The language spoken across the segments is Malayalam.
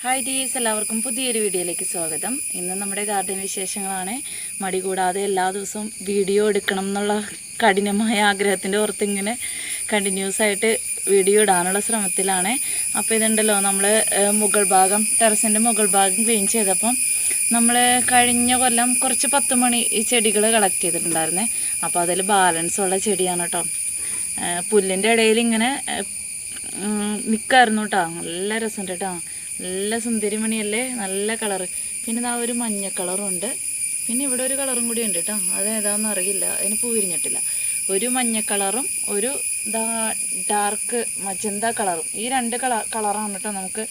ഹായ് ഡീസ് എല്ലാവർക്കും പുതിയൊരു വീഡിയോയിലേക്ക് സ്വാഗതം. ഇന്ന് നമ്മുടെ ഗാർഡൻ വിശേഷങ്ങളാണ്. മടി കൂടാതെ എല്ലാ ദിവസവും വീഡിയോ എടുക്കണം എന്നുള്ള കഠിനമായ ആഗ്രഹത്തിന്റെ പുറത്തിങ്ങനെ കണ്ടിന്യൂസ് ആയിട്ട് വീഡിയോ ഇടാനുള്ള ശ്രമത്തിലാണ്. അപ്പോൾ ഇതുണ്ടല്ലോ നമ്മൾ മുകൾ ഭാഗം ടെറസിന്റെ മുകൾ ഭാഗം ക്ലീൻ ചെയ്തപ്പം നമ്മൾ കഴിഞ്ഞ കൊല്ലം കുറച്ച് പത്ത് മണി ഈ ചെടികൾ കളക്ട് ചെയ്തിട്ടുണ്ടായിരുന്നേ. അപ്പോൾ അതിൽ ബാലൻസ് ഉള്ള ചെടിയാണ് കേട്ടോ പുല്ലിന്റെ ഇടയിൽ ഇങ്ങനെ നിൽക്കായിരുന്നു കേട്ടോ നല്ല രസമുണ്ട് കേട്ടോ നല്ല സുന്ദരിമണിയല്ലേ? നല്ല കളറ്. പിന്നെ ഇതാ ഒരു മഞ്ഞ കളറുണ്ട്. പിന്നെ ഇവിടെ ഒരു കളറും കൂടി ഉണ്ട് കേട്ടോ. അത് ഏതാണെന്ന് അറിയില്ല. അതിന് പൂ വിരിഞ്ഞിട്ടില്ല. ഒരു മഞ്ഞ കളറും ഒരു ഡാർക്ക് മജന്ത കളറും. ഈ രണ്ട് കള കളറാണ് കേട്ടോ നമുക്ക്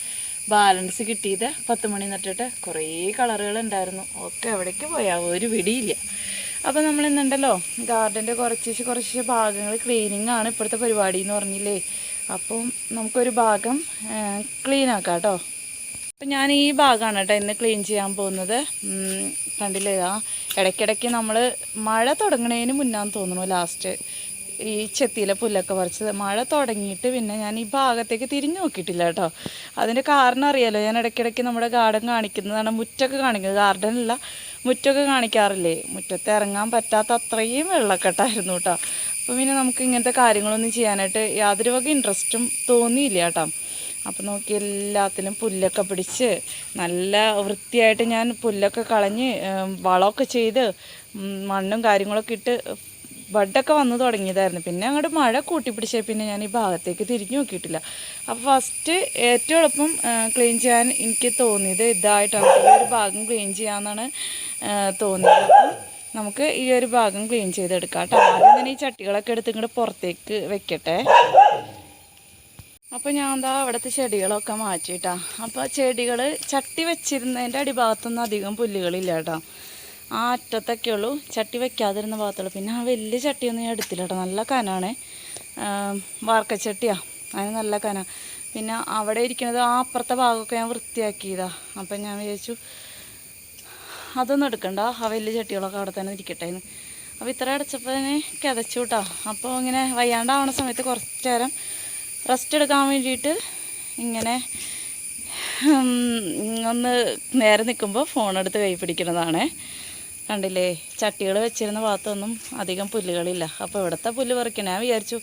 ബാലൻസ് കിട്ടിയത്. പത്ത് മണി നട്ടിട്ട് കുറേ കളറുകൾ ഉണ്ടായിരുന്നു. ഒക്കെ എവിടേക്ക് പോയാൽ ഒരു പിടിയില്ല. അപ്പോൾ നമ്മൾ ഇന്നുണ്ടല്ലോ ഗാർഡന്റെ കുറച്ച് കുറച്ച് ഭാഗങ്ങൾ ക്ലീനിങ് ആണ് ഇപ്പോഴത്തെ പരിപാടി എന്ന് പറഞ്ഞില്ലേ? അപ്പം നമുക്കൊരു ഭാഗം ക്ലീൻ ആക്കാം കേട്ടോ. അപ്പം ഞാൻ ഈ ഭാഗമാണ് കേട്ടോ ഇന്ന് ക്ലീൻ ചെയ്യാൻ പോകുന്നത്. കണ്ടില്ലേ ആ ഇടയ്ക്കിടയ്ക്ക് നമ്മൾ മഴ തുടങ്ങണതിന് മുന്നാന്ന് തോന്നുന്നു ലാസ്റ്റ് ഈ ചെത്തിയിലെ പുല്ലൊക്കെ പറിച്ചത്. മഴ തുടങ്ങിയിട്ട് പിന്നെ ഞാൻ ഈ ഭാഗത്തേക്ക് തിരിഞ്ഞു നോക്കിയിട്ടില്ല കേട്ടോ. അതിന്റെ കാരണം അറിയാലോ ഞാൻ ഇടയ്ക്കിടയ്ക്ക് നമ്മുടെ ഗാർഡൻ കാണിക്കുന്നതാണ് മുറ്റൊക്കെ കാണിക്കുന്നത്. ഗാർഡനല്ല മുറ്റൊക്കെ കാണിക്കാറില്ലേ? മുറ്റത്ത് ഇറങ്ങാൻ പറ്റാത്ത അത്രയും വെള്ളക്കെട്ടായിരുന്നു കേട്ടോ. അപ്പോൾ പിന്നെ നമുക്ക് ഇങ്ങനത്തെ കാര്യങ്ങളൊന്നും ചെയ്യാനായിട്ട് യാതൊരു വക ഇൻട്രസ്റ്റും തോന്നിയില്ല കേട്ടോ. അപ്പോൾ നോക്കി എല്ലാത്തിലും പുല്ലൊക്കെ പിടിച്ച് നല്ല വൃത്തിയായിട്ട് ഞാൻ പുല്ലൊക്കെ കളഞ്ഞ് വളമൊക്കെ ചെയ്ത് മണ്ണും കാര്യങ്ങളൊക്കെ ഇട്ട് ബഡൊക്കെ വന്നു തുടങ്ങിയതായിരുന്നു. പിന്നെ അങ്ങോട്ട് മഴ കൂട്ടിപ്പിടിച്ചേ പിന്നെ ഞാൻ ഈ ഭാഗത്തേക്ക് തിരിഞ്ഞു നോക്കിയിട്ടില്ല. അപ്പോൾ ഫസ്റ്റ് ഏറ്റവും എളുപ്പം ക്ലീൻ ചെയ്യാൻ എനിക്ക് തോന്നിയത് ഇതായിട്ടാണ്. ഈ ഒരു ഭാഗം ക്ലീൻ ചെയ്യാമെന്നാണ് തോന്നിയത്. അപ്പം നമുക്ക് ഈ ഒരു ഭാഗം ക്ലീൻ ചെയ്തെടുക്കാം കേട്ടോ. ആദ്യം തന്നെ ഈ ചട്ടികളൊക്കെ എടുത്ത് ഇങ്ങോട്ട് പുറത്തേക്ക് വെക്കട്ടെ. അപ്പോൾ ഞാൻ എന്താ അവിടുത്തെ ചെടികളൊക്കെ മാറ്റിയിട്ടാ. അപ്പോൾ ചെടികൾ ചട്ടി വെച്ചിരുന്നതിന്റെ അടിഭാഗത്തൊന്നും അധികം പുല്ലുകളില്ല കേട്ടോ. ആ അറ്റത്തൊക്കെ ഉള്ളൂ. ചട്ടി വെക്കാതിരുന്ന ഭാഗത്തുള്ളൂ. പിന്നെ ആ വലിയ ചട്ടിയൊന്നും ഞാൻ എടുത്തില്ല കേട്ടോ. നല്ല കനാണ്. വാർക്കച്ചട്ടിയാ. അതിന് നല്ല കന. പിന്നെ അവിടെ ഇരിക്കുന്നത് ആ അപ്പുറത്തെ ഭാഗമൊക്കെ ഞാൻ വൃത്തിയാക്കിയതാ. അപ്പം ഞാൻ വിചാരിച്ചു അതൊന്നും എടുക്കണ്ട. ആ വലിയ ചട്ടികളൊക്കെ അവിടെ തന്നെ ഇരിക്കട്ടെ എന്ന്. അപ്പോൾ ഇത്ര അടച്ചപ്പോൾ തന്നെ കിതച്ചു കേട്ടോ. അപ്പോൾ ഇങ്ങനെ വയ്യാണ്ടാവണ സമയത്ത് കുറച്ച് നേരം റെസ്റ്റ് എടുക്കാൻ വേണ്ടിയിട്ട് ഇങ്ങനെ ഒന്ന് നേരെ നിൽക്കുമ്പോൾ ഫോണെടുത്ത് കൈ പിടിക്കുന്നതാണ്. കണ്ടില്ലേ ചട്ടികൾ വെച്ചിരുന്ന ഭാഗത്തൊന്നും അധികം പുല്ലുകളില്ല. അപ്പോൾ ഇവിടുത്തെ പുല്ല് പറിക്കണേ? ഞാൻ വിചാരിച്ചു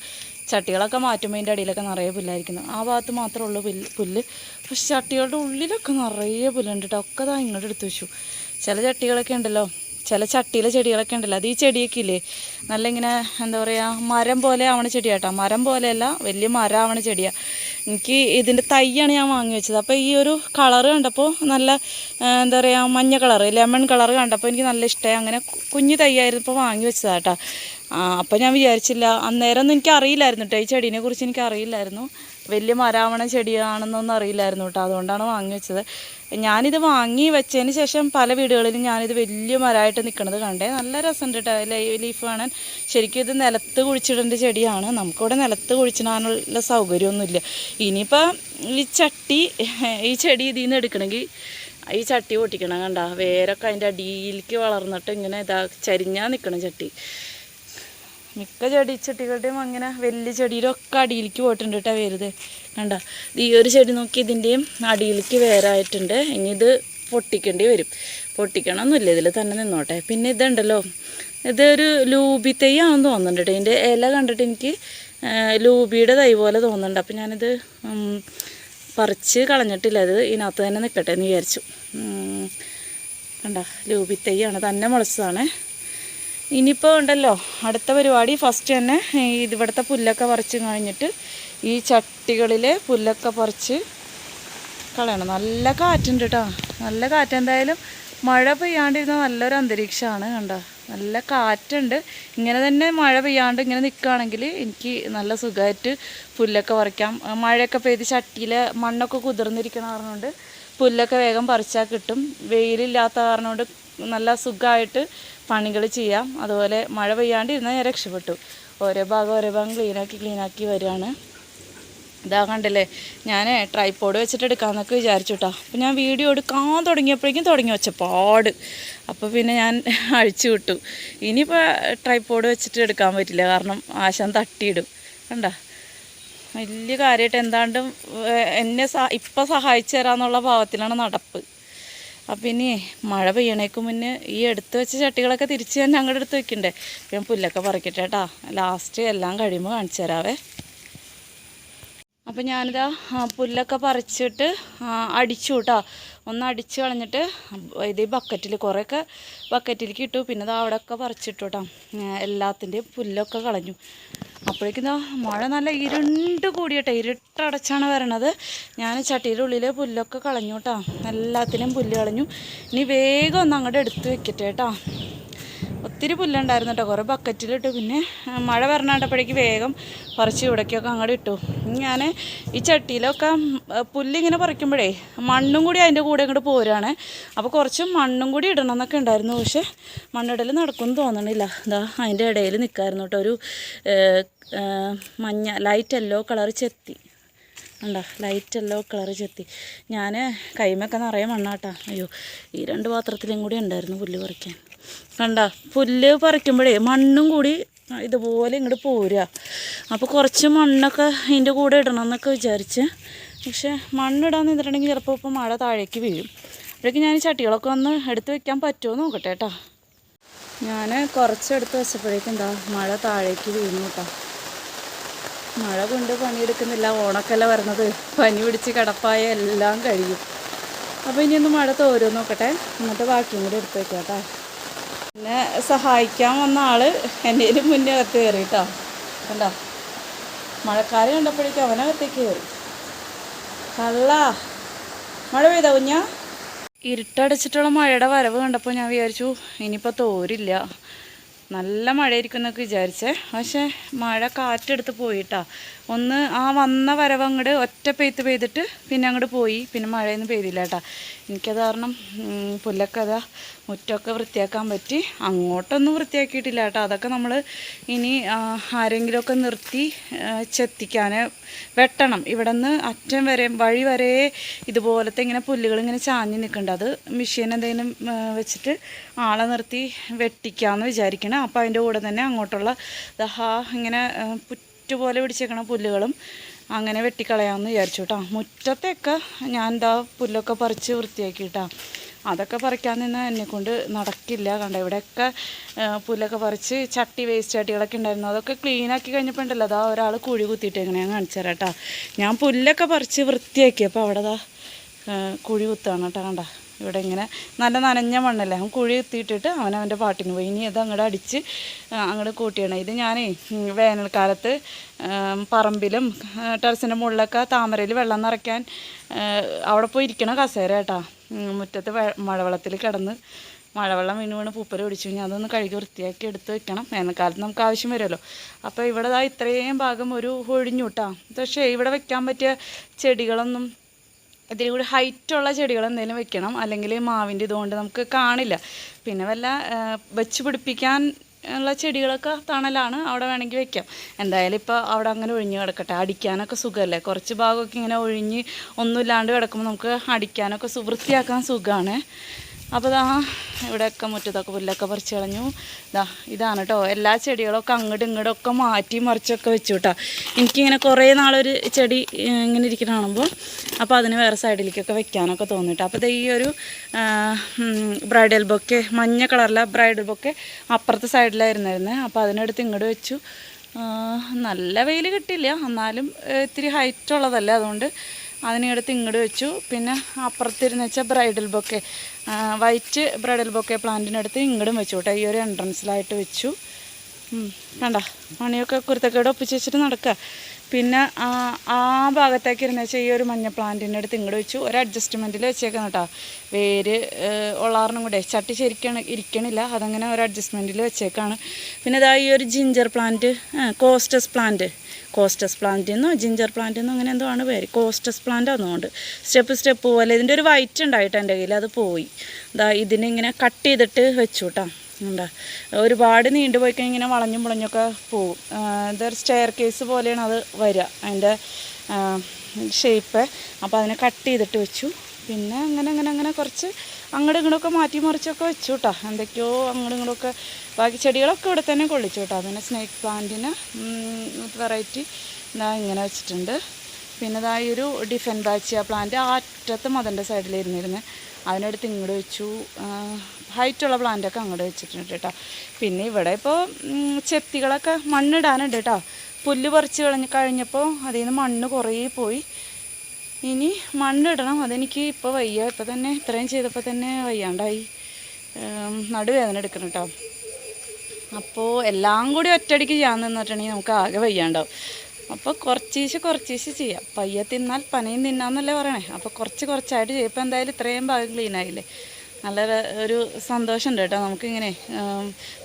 ചട്ടികളൊക്കെ മാറ്റുമ്പോൾ അതിന്റെ അടിയിലൊക്കെ നിറയെ പുല്ലായിരിക്കുന്നു. ആ ഭാഗത്ത് മാത്രമേ ഉള്ളൂ പുല്ല് പുല്ല്. പക്ഷെ ചട്ടികളുടെ ഉള്ളിലൊക്കെ നിറയെ പുല്ലുണ്ട് കേട്ടോ. ഒക്കെ ദാ ഇങ്ങോട്ട് എടുത്തു വെച്ചു. ചില ചട്ടികളൊക്കെ ഉണ്ടല്ലോ ചില ചട്ടിയിലെ ചെടികളൊക്കെ ഉണ്ടല്ലോ. അത് ഈ ചെടിയൊക്കെ ഇല്ലേ? നല്ല ഇങ്ങനെ എന്താ പറയുക മരം പോലെ ആവണ ചെടിയാട്ടോ. മരം പോലെയല്ല വലിയ മരം ആവണ ചെടിയാണ് എനിക്ക് ഇതിന്റെ തൈയാണ് ഞാൻ വാങ്ങി വെച്ചത്. അപ്പോൾ ഈ ഒരു കളറ് കണ്ടപ്പോൾ നല്ല എന്താ പറയുക മഞ്ഞ കളറ് ലെമൺ കളറ് കണ്ടപ്പോൾ എനിക്ക് നല്ല ഇഷ്ടമായി അങ്ങനെ കുഞ്ഞു തൈയായിരുന്നപ്പോൾ വാങ്ങി വെച്ചത് കേട്ടോ. അപ്പോൾ ഞാൻ വിചാരിച്ചില്ല അന്നേരം ഒന്നും എനിക്ക് അറിയില്ലായിരുന്നു കേട്ടോ ഈ ചെടീനെ കുറിച്ച് എനിക്ക് അറിയില്ലായിരുന്നു. വലിയ മരാവണ ചെടിയാണെന്നൊന്നും അറിയില്ലായിരുന്നു കേട്ടോ. അതുകൊണ്ടാണ് വാങ്ങി വെച്ചത്. ഞാനിത് വാങ്ങി വെച്ചതിന് ശേഷം പല വീടുകളിലും ഞാനിത് വലിയ മരമായിട്ട് നിൽക്കുന്നത് കണ്ടേ. നല്ല രസമുണ്ട് കേട്ടോ. ലൈവ് ലീഫ് കാണാൻ. ശരിക്കും ഇത് നിലത്ത് കുഴിച്ചിടേണ്ട ചെടിയാണ്. നമുക്കിവിടെ നിലത്ത് കുഴിച്ചിടാനുള്ള സൗകര്യമൊന്നുമില്ല. ഇനിയിപ്പോൾ ഈ ചട്ടി ഈ ചെടി ഇതിൽ നിന്ന് എടുക്കണമെങ്കിൽ ഈ ചട്ടി പൊട്ടിക്കണം കണ്ട. വേരൊക്കെ അതിന്റെ അടിയിലേക്ക് വളർന്നിട്ട് ഇങ്ങനെ ഇതാ ചരിഞ്ഞാൽ നിൽക്കണം ചട്ടി. മിക്ക ചെടി ചെടികളുടെയും അങ്ങനെ വലിയ ചെടിയുടെ ഒക്കെ അടിയിലേക്ക് പോയിട്ടുണ്ട് കേട്ടോ വരുത് കണ്ട? ഈ ഒരു ചെടി നോക്കി ഇതിന്റെയും അടിയിലേക്ക് വേറായിട്ടുണ്ട്. ഇനി ഇത് പൊട്ടിക്കേണ്ടി വരും. പൊട്ടിക്കണമെന്നില്ല ഇതിൽ തന്നെ നിന്നോട്ടെ. പിന്നെ ഇതുണ്ടല്ലോ ഇതൊരു ലൂബി തൈയാണെന്ന് തോന്നുന്നുണ്ട് കേട്ടോ. ഇതിന്റെ ഇല കണ്ടിട്ട് എനിക്ക് ലൂബിയുടെ തൈ പോലെ തോന്നുന്നുണ്ട്. അപ്പം ഞാനിത് പറിച്ച് കളഞ്ഞിട്ടില്ല. അത് ഇതിനകത്ത് തന്നെ നിൽക്കട്ടെ എന്ന് വിചാരിച്ചു. കണ്ട? ലൂബി തൈയാണ് തന്നെ മുളച്ചതാണ്. ഇനിയിപ്പോൾ ഉണ്ടല്ലോ അടുത്ത പരിപാടി ഫസ്റ്റ് തന്നെ ഈ ഇത് ഇവിടുത്തെ പുല്ലൊക്കെ പറിച്ച് കഴിഞ്ഞിട്ട് ഈ ചട്ടികളിലെ പുല്ലൊക്കെ പറിച്ച് കളയണം. നല്ല കാറ്റുണ്ട് കേട്ടോ നല്ല കാറ്റ് എന്തായാലും മഴ പെയ്യാണ്ടിരുന്ന നല്ലൊരു അന്തരീക്ഷമാണ് കണ്ടോ. നല്ല കാറ്റുണ്ട്. ഇങ്ങനെ തന്നെ മഴ പെയ്യാണ്ട് ഇങ്ങനെ നിൽക്കുകയാണെങ്കിൽ എനിക്ക് നല്ല സുഖമായിട്ട് പുല്ലൊക്കെ പറിക്കാം. മഴയൊക്കെ പെയ്ത് ചട്ടിയിലെ മണ്ണൊക്കെ കുതിർന്നിരിക്കണ കാരണമുണ്ട് പുല്ലൊക്കെ വേഗം പറിച്ചാൽ കിട്ടും. വെയിലില്ലാത്ത കാരണം കൊണ്ട് നല്ല സുഖമായിട്ട് പണികൾ ചെയ്യാം. അതുപോലെ മഴ പെയ്യാണ്ട് ഇരുന്നാൽ ഞാൻ രക്ഷപ്പെട്ടു. ഓരോ ഭാഗം ഓരോ ഭാഗം ക്ലീനാക്കി ക്ലീനാക്കി വരികയാണ്. ഇതാ കണ്ടല്ലേ? ഞാൻ ട്രൈപ്പോഡ് വെച്ചിട്ട് എടുക്കാമെന്നൊക്കെ വിചാരിച്ചു കേട്ടോ ഞാൻ വീഡിയോ എടുക്കാൻ തുടങ്ങിയപ്പോഴേക്കും തുടങ്ങി വെച്ച പാട്. അപ്പോൾ പിന്നെ ഞാൻ അഴിച്ചു വിട്ടു. ഇനിയിപ്പോൾ ട്രൈപ്പോഡ് വെച്ചിട്ട് എടുക്കാൻ പറ്റില്ല. കാരണം ആശാൻ തട്ടിയിടും. കണ്ട? വലിയ കാര്യമായിട്ട് എന്താണ്ടും എന്നെ സഹ ഇപ്പം സഹായിച്ചു തരാമെന്നുള്ള ഭാവത്തിലാണ് നടപ്പ്. അപ്പം ഇനി മഴ പെയ്യണേക്ക് മുന്നേ ഈ എടുത്ത് വെച്ച ചട്ടികളൊക്കെ തിരിച്ച് തന്നെ അങ്ങോട്ട് എടുത്ത് വെക്കണ്ടേ? ഞാൻ പുല്ലൊക്കെ പറിക്കട്ടെ കേട്ടോ ലാസ്റ്റ് എല്ലാം കഴിയുമ്പോൾ കാണിച്ചു തരാവേ. അപ്പം ഞാനിതാ പുല്ലൊക്കെ പറിച്ചിട്ട് അടിച്ചു കേട്ടോ ഒന്ന് അടിച്ച് കളഞ്ഞിട്ട് ഇത് ഈ ബക്കറ്റിൽ കുറേയൊക്കെ ബക്കറ്റിലേക്ക് ഇട്ടു. പിന്നെ ദാ അവിടെയൊക്കെ പറിച്ചിട്ടു കേട്ടോ എല്ലാത്തിന്റെയും പുല്ലൊക്കെ കളഞ്ഞു. അപ്പോഴേക്കും മഴ നല്ല ഇരുണ്ട് കൂടിയട്ടെ. ഇരുട്ടടച്ചാണ് വരണത്. ഞാൻ ചട്ടിയുടെ ഉള്ളിലെ പുല്ലൊക്കെ കളഞ്ഞു കേട്ടോ. എല്ലാത്തിലും പുല്ല് കളഞ്ഞു. ഇനി വേഗം ഒന്ന് അങ്ങോട്ട് എടുത്ത് വെക്കട്ടെ കേട്ടോ. ഒത്തിരി പുല്ലുണ്ടായിരുന്നു കേട്ടോ കുറേ ബക്കറ്റിലിട്ടു. പിന്നെ മഴ വരണപ്പോഴേക്ക് വേഗം പറിച്ച് ഇവിടേക്കൊക്കെ അങ്ങോട്ട് ഇട്ടു. ഞാൻ ഈ ചട്ടിയിലൊക്കെ പുല്ലിങ്ങനെ പറിക്കുമ്പോഴേ മണ്ണും കൂടി അതിന്റെ കൂടെ ഇങ്ങോട്ട് പോരാണ് അപ്പോൾ കുറച്ച് മണ്ണും കൂടി ഇടണം എന്നൊക്കെ ഉണ്ടായിരുന്നു. പക്ഷേ മണ്ണിടൽ നടക്കുമെന്ന് തോന്നണില്ല. എന്താ അതിന്റെ ഇടയിൽ നിൽക്കായിരുന്നു കേട്ടോ. ഒരു മഞ്ഞ ലൈറ്റ് യെല്ലോ കളർ ചെത്തി. ഉണ്ടോ ലൈറ്റ് യെല്ലോ കളർ ചെത്തി. ഞാൻ കൈമൊക്കെ നിറയെ മണ്ണാട്ടാ. അയ്യോ ഈ രണ്ട് പാത്രത്തിലും കൂടി ഉണ്ടായിരുന്നു പുല്ല് പറിക്കാൻ. കണ്ട പുല്ല് പറിക്കുമ്പോഴേ മണ്ണും കൂടി ഇതുപോലെ ഇങ്ങോട്ട് പോരുക. അപ്പോൾ കുറച്ച് മണ്ണൊക്കെ ഇതിന്റെ കൂടെ ഇടണം എന്നൊക്കെ വിചാരിച്ച്. പക്ഷേ മണ്ണിടാൻ നിന്നിട്ടുണ്ടെങ്കിൽ ചിലപ്പോൾ ഇപ്പോൾ മഴ താഴേക്ക് വീഴും. അപ്പോഴേക്കും ഞാൻ ചട്ടികളൊക്കെ ഒന്ന് എടുത്ത് വെക്കാൻ പറ്റുമോ നോക്കട്ടെ കേട്ടോ. ഞാൻ കുറച്ചെടുത്ത് വെച്ചപ്പോഴേക്കും എന്താ മഴ താഴേക്ക് വീണു കേട്ടോ. മഴ കൊണ്ട് പണിയെടുക്കുന്നില്ല ഓണക്കല്ല വരുന്നത്. പനി പിടിച്ച് കിടപ്പായ എല്ലാം കഴിയും. അപ്പോൾ ഇനി ഒന്ന് മഴ തോരും നോക്കട്ടെ. എന്നിട്ട് ബാക്കിയും കൂടി എടുത്ത് വെക്കാം കേട്ടോ. പിന്നെ സഹായിക്കാൻ വന്ന ആൾ എന്റെ മുന്നേ അകത്ത് കയറി കേട്ടോ കണ്ടോ? മഴക്കാലം കണ്ടപ്പോഴേക്കും അവനകത്തേക്ക് കയറി. കള്ള. മഴ പെയ്ത കുഞ്ഞ? ഇരുട്ടടച്ചിട്ടുള്ള മഴയുടെ വരവ് കണ്ടപ്പോൾ ഞാൻ വിചാരിച്ചു ഇനിയിപ്പോൾ തോരില്ല. നല്ല മഴയായിരിക്കും എന്നൊക്കെ വിചാരിച്ചേ. പക്ഷേ മഴ കാറ്റെടുത്ത് പോയിട്ടാ. ഒന്ന് ആ വന്ന വരവ് അങ്ങോട്ട് ഒറ്റ പെയ്ത്ത് പെയ്തിട്ട് പിന്നെ അങ്ങോട്ട് പോയി. പിന്നെ മഴയൊന്നും പെയ്തില്ല കേട്ടാ. എനിക്കത് കാരണം ഉം, പുല്ലൊക്കെ അതാ മുറ്റമൊക്കെ വൃത്തിയാക്കാൻ പറ്റി. അങ്ങോട്ടൊന്നും വൃത്തിയാക്കിയിട്ടില്ല കേട്ടോ. അതൊക്കെ നമ്മൾ ഇനി ആരെങ്കിലുമൊക്കെ നിർത്തി ചെത്തിക്കാൻ വെട്ടണം. ഇവിടെ നിന്ന് അറ്റം വരെ വഴി വരെ ഇതുപോലത്തെ ഇങ്ങനെ പുല്ലുകൾ ഇങ്ങനെ ചാഞ്ഞ് നിൽക്കുന്നുണ്ട്. അത് മെഷീൻ എന്തെങ്കിലും വെച്ചിട്ട് ആളെ നിർത്തി വെട്ടിക്കാമെന്ന് വിചാരിക്കണം. അപ്പോൾ അതിന്റെ കൂടെ തന്നെ അങ്ങോട്ടുള്ള ദഹാ ഇങ്ങനെ പുറ്റുപോലെ പുറ്റ് പോലെ പിടിച്ചേക്കണ പുല്ലുകളും അങ്ങനെ വെട്ടിക്കളയാമെന്ന് വിചാരിച്ചു കേട്ടോ. മുറ്റത്തെയൊക്കെ ഞാൻ എന്താ പുല്ലൊക്കെ പറിച്ച് വൃത്തിയാക്കി കേട്ടോ അതൊക്കെ പറിക്കാൻ നിന്ന് എന്നെക്കൊണ്ട് നടക്കില്ല. കണ്ട ഇവിടെയൊക്കെ പുല്ലൊക്കെ പറിച്ച് ചട്ടി വേസ്റ്റ് ചട്ടികളൊക്കെ ഉണ്ടായിരുന്നു. അതൊക്കെ ക്ലീനാക്കി കഴിഞ്ഞപ്പോൾ ഉണ്ടല്ലോ അതാ ഒരാൾ കുഴി കുത്തിയിട്ട് എങ്ങനെയാണ് കാണിച്ചു തരാം കേട്ടോ. ഞാൻ പുല്ലൊക്കെ പറിച്ച് വൃത്തിയാക്കി. അപ്പോൾ അവിടെ ദാ കുഴി കുത്താണ് കേട്ടോ കണ്ട. ഇവിടെ ഇങ്ങനെ നല്ല നനഞ്ഞ മണ്ണല്ലേ. അവൻ കുഴി കുത്തിയിട്ടിട്ട് അവൻ അവന്റെ പാട്ടിന് പോയി. ഇനി ഇത് അങ്ങോട്ട് അടിച്ച് അങ്ങോട്ട് കൂട്ടിയാണ്. ഇത് ഞാനേ വേനൽക്കാലത്ത് പറമ്പിലും ടെറസിന്റെ മുകളിലൊക്കെ താമരയിൽ വെള്ളം നിറയ്ക്കാൻ അവിടെ പോയി ഇരിക്കണ കസേര കേട്ടാ. മുറ്റത്ത് മഴവെള്ളത്തിൽ കിടന്ന് മഴവെള്ളം വീണ് വീണ് പൂപ്പര പിടിച്ചു. കഴിഞ്ഞാൽ അതൊന്ന് കഴുകി വൃത്തിയാക്കി എടുത്ത് വെക്കണം. വേനൽക്കാലത്ത് നമുക്ക് ആവശ്യം വരുമല്ലോ. അപ്പോൾ ഇവിടെ ആ ഇത്രയും ഭാഗം ഒരു ഒഴിഞ്ഞു കേട്ടോ പക്ഷേ ഇവിടെ വെക്കാൻ പറ്റിയ ചെടികളൊന്നും ഇതിൽ കൂടി ഹൈറ്റുള്ള ചെടികൾ എന്തെങ്കിലും വെക്കണം. അല്ലെങ്കിൽ മാവിന്റെ ഇതുകൊണ്ട് നമുക്ക് കാണില്ല. പിന്നെ വല്ല വെച്ച് പിടിപ്പിക്കാൻ ഉള്ള ചെടികളൊക്കെ തണലാണ് അവിടെ വേണമെങ്കിൽ വെക്കാം. എന്തായാലും ഇപ്പോൾ അവിടെ അങ്ങനെ ഒഴിഞ്ഞ് കിടക്കട്ടെ. അടിക്കാനൊക്കെ സുഖമല്ലേ? കുറച്ച് ഭാഗമൊക്കെ ഇങ്ങനെ ഒഴിഞ്ഞ് ഒന്നുമില്ലാണ്ട് കിടക്കുമ്പോൾ നമുക്ക് അടിക്കാനൊക്കെ വൃത്തിയാക്കാൻ സുഖമാണ്. അപ്പോൾ ഇതാ ഇവിടെയൊക്കെ മുറ്റത്തൊക്കെ പുല്ലൊക്കെ പറിച്ച് കളഞ്ഞു. ഇതാ ഇതാണ് കേട്ടോ എല്ലാ ചെടികളൊക്കെ അങ്ങോട്ടും ഇങ്ങോട്ടും ഒക്കെ മാറ്റി മറിച്ചൊക്കെ വെച്ചു കേട്ടോ എനിക്കിങ്ങനെ കുറേ നാളൊരു ചെടി ഇങ്ങനെ ഇരിക്കുന്ന അപ്പോൾ അതിന് വേറെ സൈഡിലേക്കൊക്കെ വെക്കാനൊക്കെ തോന്നിട്ടോ അപ്പോൾ ദേ ഈ ഒരു ബ്രൈഡൽ ബൊക്കെ മഞ്ഞ കളറിലെ ബ്രൈഡൽ ബൊക്കെ അപ്പുറത്തെ സൈഡിലായിരുന്നായിരുന്നേ. അപ്പോൾ അതിനടുത്ത് ഇങ്ങോട്ട് വെച്ചു. നല്ല വെയിൽ കിട്ടില്ല എന്നാലും ഇത്തിരി ഹൈറ്റ് ഉള്ളതല്ലേ അതുകൊണ്ട് അതിനെടുത്ത് ഇങ്ങോട്ട് വെച്ചു. പിന്നെ അപ്പുറത്തിരുന്ന് വെച്ചാൽ bridal bouquet white bridal bouquet പ്ലാന്റിനടുത്ത് ഇങ്ങോട്ടും വെച്ചു കേട്ടോ. ഈ ഒരു എൻട്രൻസിലായിട്ട് വെച്ചു. വേണ്ട മണിയൊക്കെ കുരുത്തക്കേട് ഒപ്പിച്ച് വെച്ചിട്ട് നടക്കുക പിന്നെ ആ ഭാഗത്തേക്ക് ഇരുന്ന് വെച്ചാൽ ഈ ഒരു മഞ്ഞ പ്ലാന്റിന്റെ അടുത്ത് ഇങ്ങോട്ട് വെച്ചു. ഒരു അഡ്ജസ്റ്റ്മെന്റിൽ വെച്ചേക്കണം കേട്ടോ വേര് ഉള്ളാറിനും കൂടെ. ചട്ടി ശരിക്കണ ഇരിക്കണില്ല. അതങ്ങനെ ഒരു അഡ്ജസ്റ്റ്മെന്റിൽ വെച്ചേക്കാണ്. പിന്നെ ഇതാ ഈ ഒരു ginger plant costus plant costus plant എന്നോ ജിഞ്ചർ പ്ലാന്റ് എന്നോ അങ്ങനെ എന്തോ ആണ് പേര്. കോസ്റ്റസ് പ്ലാന്റ് ആണെന്നുകൊണ്ട് സ്റ്റെപ്പ് സ്റ്റെപ്പ് പോലെ. ഇതിന്റെ ഒരു വൈറ്റ് ഉണ്ടായിട്ട് എന്റെ കയ്യിൽ അത് പോയി. ഇതാ ഇതിനെ ഇങ്ങനെ കട്ട് ചെയ്തിട്ട് വെച്ചു കേട്ടോ ഉണ്ടാ ഒരുപാട് നീണ്ടുപോയി കഴിഞ്ഞാൽ ഇങ്ങനെ വളഞ്ഞും മുളഞ്ഞൊക്കെ പോവും. ഇതൊരു സ്റ്റെയർ കേസ് പോലെയാണ് അത് വരിക. അതിന്റെ ഷേപ്പ് അപ്പോൾ അതിനെ കട്ട് ചെയ്തിട്ട് വെച്ചു. പിന്നെ അങ്ങനെ അങ്ങനെ അങ്ങനെ കുറച്ച് അങ്ങോട്ടും ഇങ്ങോട്ടൊക്കെ മാറ്റി മറിച്ചൊക്കെ വെച്ചു കേട്ടോ എന്തൊക്കെയോ അങ്ങോട്ടും ഇങ്ങോട്ടൊക്കെ ബാക്കി ചെടികളൊക്കെ ഇവിടെ തന്നെ കൊള്ളിച്ചു കേട്ടോ പിന്നെ സ്നേക്ക് പ്ലാന്റിന് വെറൈറ്റി ഇങ്ങനെ വെച്ചിട്ടുണ്ട്. പിന്നെ ഇതാ ഈ ഒരു ഡിഫൻ ബാച്ചിയ പ്ലാന്റ് ആ അറ്റത്ത് മതന്റെ സൈഡിൽ ഇരുന്നിരുന്നത് അതിനടുത്ത് ഇങ്ങോട്ട് വെച്ചു ഹൈറ്റുള്ള പ്ലാന്റൊക്കെ അങ്ങോട്ട് വെച്ചിട്ടുണ്ട് കേട്ടോ പിന്നെ ഇവിടെ ഇപ്പോൾ ചെത്തികളൊക്കെ മണ്ണിടാനുണ്ട് കേട്ടോ പുല്ല് പറിച്ച് കളഞ്ഞ് കഴിഞ്ഞപ്പോൾ അതിൽ നിന്ന് മണ്ണ് കുറേ പോയി. ഇനി മണ്ണിടണം. അതെനിക്ക് ഇപ്പോൾ വയ്യ. ഇപ്പം തന്നെ ഇത്രയും ചെയ്തപ്പോൾ തന്നെ വയ്യാണ്ടായി. നടുവേദന എടുക്കണം കേട്ടോ അപ്പോൾ എല്ലാം കൂടി ഒറ്റയടിക്ക് ചെയ്യാൻ നിന്നിട്ടുണ്ടെങ്കിൽ നമുക്ക് ആകെ വയ്യാണ്ടാവും. അപ്പോൾ കുറച്ചീശ് കുറച്ചീശ് ചെയ്യാം. പയ്യെ തിന്നാൽ പനയും തിന്നാന്നല്ലേ പറയണേ. അപ്പോൾ കുറച്ച് കുറച്ചായിട്ട് ചെയ്യും. എന്തായാലും ഇത്രയും ഭാഗം ക്ലീൻ ആയില്ലേ? നല്ല ഒരു സന്തോഷമുണ്ട് കേട്ടോ. നമുക്കിങ്ങനെ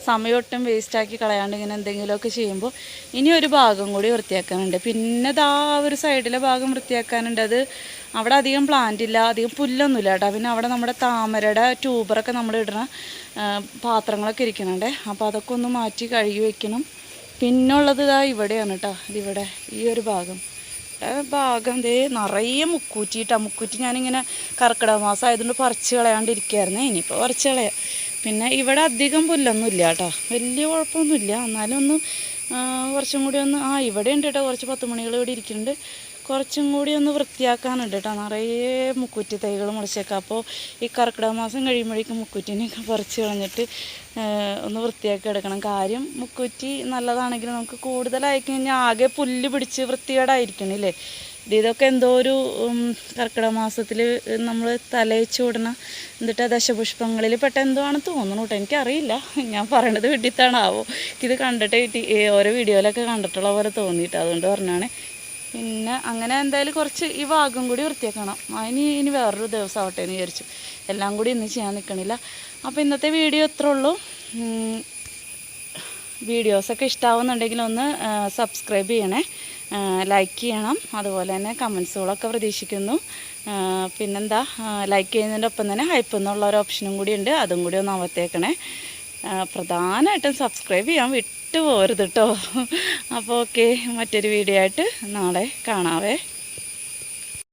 സമയമൊട്ടും വേസ്റ്റാക്കി കളയാണ്ട് ഇങ്ങനെ എന്തെങ്കിലുമൊക്കെ ചെയ്യുമ്പോൾ ഇനി ഒരു ഭാഗം കൂടി വൃത്തിയാക്കാനുണ്ട്. പിന്നെ ദാ ഒരു സൈഡിലെ ഭാഗം വൃത്തിയാക്കാനുണ്ട്. അത് അവിടെ അധികം പ്ലാന്റ് ഇല്ല അധികം പുല്ലൊന്നുമില്ല കേട്ടോ. പിന്നെ അവിടെ നമ്മുടെ താമരയുടെ ട്യൂബറൊക്കെ നമ്മൾ ഇടുന്ന പാത്രങ്ങളൊക്കെ ഇരിക്കുന്നുണ്ട്. അപ്പോൾ അതൊക്കെ ഒന്ന് മാറ്റി കഴുകി വെക്കണം. പിന്നുള്ളത് ഇതാ ഇവിടെയാണ് കേട്ടോ ഇതിവിടെ ഈ ഒരു ഭാഗം. ഭാഗം ദേ നിറയെ മുക്കൂറ്റിട്ടാ മുക്കൂറ്റി ഞാനിങ്ങനെ കർക്കിടക മാസം ആയതുകൊണ്ട് പറിച്ച് കളയാണ്ടിരിക്കുകയായിരുന്നേ ഇനിയിപ്പോൾ പറിച്ച് കളയാം. പിന്നെ ഇവിടെ അധികം പുല്ലൊന്നുമില്ല കേട്ടോ വലിയ കുഴപ്പമൊന്നുമില്ല. എന്നാലും ഒന്ന് കുറച്ചും കൂടി ഒന്ന് ആ ഇവിടെ ഉണ്ട് കേട്ടോ കുറച്ച് പത്ത് മണികൾ ഇവിടെ ഇരിക്കുന്നുണ്ട്. കുറച്ചും കൂടി ഒന്ന് വൃത്തിയാക്കാനുണ്ട് കേട്ടോ. നിറയെ മുക്കുറ്റി തൈകൾ മുളച്ചേക്കാം അപ്പോൾ ഈ കർക്കിടക മാസം കഴിയുമ്പോഴേക്കും മുക്കുറ്റിനെയൊക്കെ പറിച്ച് കളഞ്ഞിട്ട് ഒന്ന് വൃത്തിയാക്കി എടുക്കണം. കാര്യം മുക്കുറ്റി നല്ലതാണെങ്കിൽ നമുക്ക് കൂടുതലായി കഴിഞ്ഞാൽ ആകെ പുല്ല് പിടിച്ച് വൃത്തികേടായിരിക്കണില്ലേ ഇല്ലേ? ഇതൊക്കെ എന്തോ ഒരു കർക്കിടക മാസത്തിൽ നമ്മൾ തലയിച്ച് വിടണം എന്നിട്ട് ദശപുഷ്പങ്ങളിൽ പെട്ട എന്തോ ആണ് തോന്നുന്നു കേട്ടോ. എനിക്കറിയില്ല. ഞാൻ പറയണത് വെട്ടിത്താണാവോ ഇത് കണ്ടിട്ട് ഓരോ വീഡിയോയിലൊക്കെ കണ്ടിട്ടുള്ള പോലെ തോന്നിയിട്ട് അതുകൊണ്ട് പറഞ്ഞാണ്. പിന്നെ അങ്ങനെ എന്തായാലും കുറച്ച് ഈ ഭാഗം കൂടി വൃത്തിയാക്കണം. അതിന് ഇനി വേറൊരു ദിവസം ആവട്ടെ എന്ന് വിചാരിച്ചു. എല്ലാം കൂടി ഇന്ന് ചെയ്യാൻ നിൽക്കണില്ല അപ്പോൾ ഇന്നത്തെ വീഡിയോ ഇത്രേ ഉള്ളൂ. വീഡിയോസൊക്കെ ഇഷ്ടമാവുന്നുണ്ടെങ്കിൽ ഒന്ന് സബ്സ്ക്രൈബ് ചെയ്യണേ. ലൈക്ക് ചെയ്യണം. അതുപോലെ തന്നെ കമൻസുകളൊക്കെ പ്രതീക്ഷിക്കുന്നു. പിന്നെന്താ ലൈക്ക് ചെയ്യുന്നതിന്റെ ഒപ്പം തന്നെ ഹൈപ്പ് എന്നുള്ള ഒരു ഓപ്ഷനും കൂടി ഉണ്ട്. അതും കൂടി ഒന്ന് അമർത്തേക്കണേ ആ, പ്രധാനമായിട്ടും സബ്സ്ക്രൈബ് ചെയ്യാൻ വിട്ടു പോരുത് കേട്ടോ അപ്പോൾ ഓക്കെ മറ്റൊരു വീഡിയോ ആയിട്ട് നാളെ കാണാവേ.